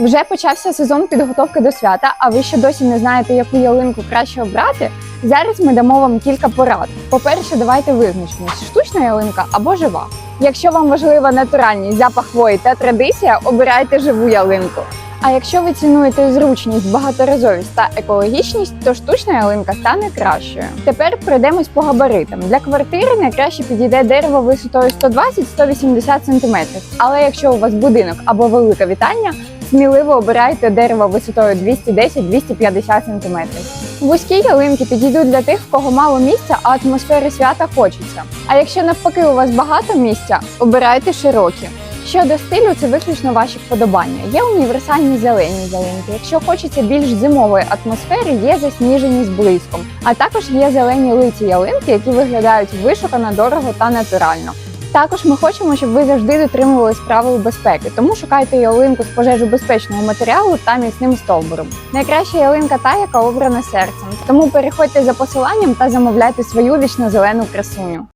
Вже почався сезон підготовки до свята, а ви ще досі не знаєте, яку ялинку краще обрати. Зараз ми дамо вам кілька порад. По-перше, давайте визначимось, штучна ялинка або жива. Якщо вам важлива натуральність, запах хвої та традиція, обирайте живу ялинку. А якщо ви цінуєте зручність, багаторазовість та екологічність, то штучна ялинка стане кращою. Тепер пройдемось по габаритам. Для квартири найкраще підійде дерево висотою 120-180 см. Але якщо у вас будинок або велика вітальня, сміливо обирайте дерево висотою 210-250 см. Вузькі ялинки підійдуть для тих, в кого мало місця, а атмосфери свята хочеться. А якщо навпаки у вас багато місця, обирайте широкі. Щодо стилю, це виключно ваші вподобання. Є універсальні зелені ялинки. Якщо хочеться більш зимової атмосфери, є засніжені з блиском. А також є зелені литі ялинки, які виглядають вишукано, дорого та натурально. Також ми хочемо, щоб ви завжди дотримувались правил безпеки, тому шукайте ялинку з пожежобезпечного матеріалу та міцним стовбуром. Найкраща ялинка та, яка обрана серцем. Тому переходьте за посиланням та замовляйте свою вічно зелену красуню.